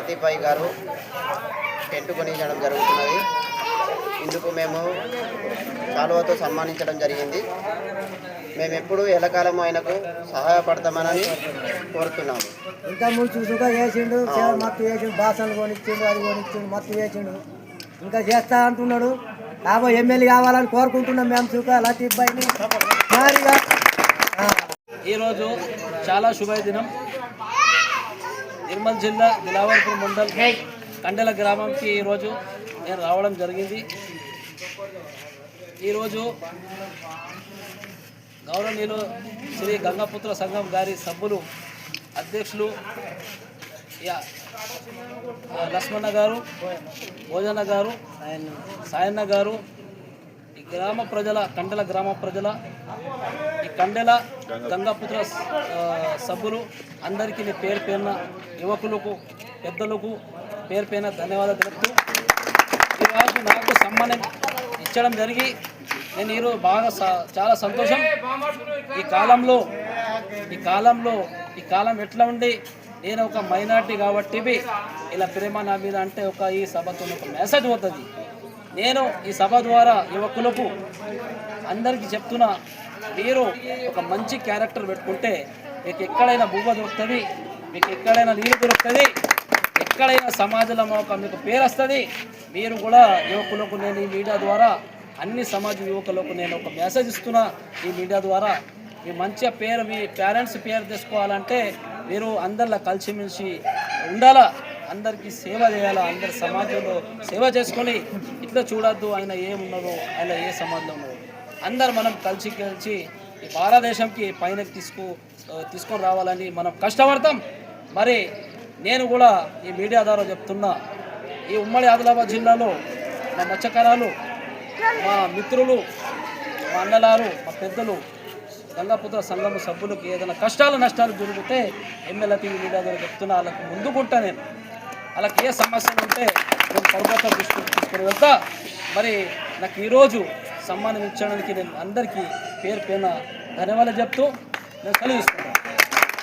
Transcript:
లతీఫాయి గారు టెంట్ కొనించడం జరుగుతున్నది. ఇందుకు మేము శాలువతో సన్మానించడం జరిగింది. మేము ఎప్పుడు ఎల్లకాలం ఆయనకు సహాయపడతామని కోరుతున్నాము. ఇంకా ముందు చూసుగా చేసిండు మత్తు చేసిండు బాసనలు కొనిచ్చిండు అది కొనిచ్చిండు మత్తు చేసిండు. ఇంకా చేస్తా అంటున్నాడు. కాబోయే ఎమ్మెల్యే కావాలని కోరుకుంటున్నాం మేము చూక లతీఫ్ భాయ్ని. ఈరోజు చాలా శుభదినం. నిర్మల్ జిల్లా దిలావర్పూర్ మండల్ కండెల గ్రామంకి ఈరోజు నేను రావడం జరిగింది. ఈరోజు గౌరవనీయులు శ్రీ గంగాపుత్ర సంఘం గారి సభ్యులు అధ్యక్షులు లక్ష్మణ గారు భోజన గారు సాయన్న గారు ఈ గ్రామ ప్రజల కండెల గ్రామ ప్రజల ఈ కండెల గంగాపుత్ర సభ్యులు. అందరికీ నీ పేరు పేరున యువకులకు పెద్దలకు పేరు పైన ధన్యవాదాలు తెలుపుతూ ఈరోజు నాకు సమ్మానం ఇచ్చడం జరిగి నేను ఈరోజు బాగా స- చాలా సంతోషం. ఈ కాలంలో ఈ కాలంలో ఈ కాలం ఎట్లా ఉండి నేను ఒక మైనార్టీ కాబట్టి ఇలా ప్రేమ నా మీద అంటే ఒక ఈ సభతో ఒక మెసేజ్ పోతుంది నేను ఈ సభ ద్వారా యువకులకు అందరికీ చెప్తున్నా మీరు ఒక మంచి క్యారెక్టర్ పెట్టుకుంటే మీకు ఎక్కడైనా బువ్వ దొరుకుతుంది మీకు ఎక్కడైనా నీరు దొరుకుతుంది ఎక్కడైనా సమాజంలో ఒక మీకు పేరు వస్తుంది. మీరు కూడా యువకులకు నేను ఈ మీడియా ద్వారా అన్ని సమాజ యువకులకు నేను ఒక మెసేజ్ ఇస్తున్నా ఈ మీడియా ద్వారా. మీ మంచిగా పేరు మీ పేరెంట్స్ పేరు తెచ్చుకోవాలంటే మీరు అందరిలో కలిసిమెలిసి ఉండాలా? అందరికీ సేవ చేయాలా? అందరి సమాజంలో సేవ చేసుకొని ఇట్లా చూడొద్దు ఆయన ఏమున్నారో ఆయన ఏ సమాజంలో ఉన్నారో అందరు మనం కలిసి కలిసి ఈ భారతదేశంకి పైన తీసుకు తీసుకొని రావాలని మనం కష్టపడతాం. మరి నేను కూడా ఈ మీడియా ద్వారా చెప్తున్నా ఈ ఉమ్మడి ఆదిలాబాద్ జిల్లాలో మా మత్స్యకారాలు మా మిత్రులు మా అన్నలారు మా పెద్దలు గంగాపుత్ర సంఘం సభ్యులకు ఏదైనా కష్టాలు నష్టాలు జరిగితే ఎమ్మెల్యే టీవీ మీడియా ద్వారా చెప్తున్నా వాళ్ళకి ముందుకుంటా నేను. వాళ్ళకి ఏ సమస్యలు ఉంటే నేను పర్వతం తీసుకుని వెళ్తా. మరి నాకు ఈరోజు సమ్మానం ఇచ్చడానికి నేను అందరికీ పేరు పైన ధన్యవాదాలు చెప్తూ నేను కలిగిస్తాను